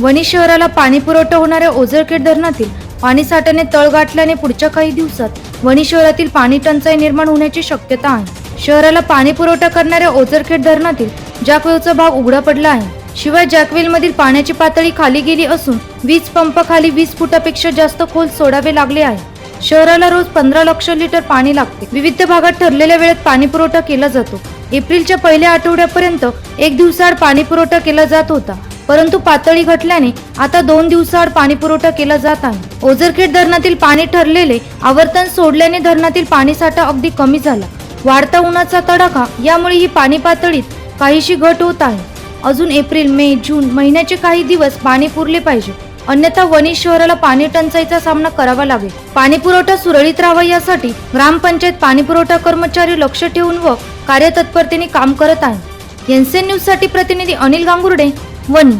वणी शहराला पाणी पुरवठा होणाऱ्या ओझरखेड धरणातील पाणी साठ्याने तळ गाठल्याने पुढच्या काही दिवसात वणी शहरातील पाणी टंचाई निर्माण होण्याची शक्यता आहे. शहराला पाणी पुरवठा करणाऱ्या ओझरखेड धरणातील जॅकवेलचा भाग उघडा पडला आहे. शिवाय जॅकवेल मधील पाण्याची पातळी खाली गेली असून वीज पंप खाली वीस फुटापेक्षा जास्त खोल सोडावे लागले आहे. शहराला रोज पंधरा लक्ष लिटर पाणी लागते. विविध भागात ठरलेल्या वेळेत पाणी पुरवठा केला जातो. एप्रिलच्या पहिल्या आठवड्यापर्यंत एक दिवसाआड पाणी पुरवठा केला जात होता. परंतु पातळी घटल्याने आता दोन दिवसाआड पाणी पुरवठा केला जात आहे. ओझरखेड धरणातील पाणी ठरलेले आवर्तन सोडल्याने धरणातील पाणीसाठा अगदी कमी झाला. वाढता उन्हाचा तडाखा यामुळे ही पाणी पातळीत काहीशी घट होत आहे. अजून एप्रिल मे जून महिन्याचे काही दिवस पाणी पुरले पाहिजे. अन्यथा वणी शहराला पाणी टंचाईचा सामना करावा लागेल. पाणी पुरवठा सुरळीत राहावा यासाठी ग्रामपंचायत पाणी पुरवठा कर्मचारी लक्ष ठेवून व कार्यतत्परतेने काम करत आहे. एनसीएन न्यूजसाठी प्रतिनिधी अनिल गांगुर्डे वणी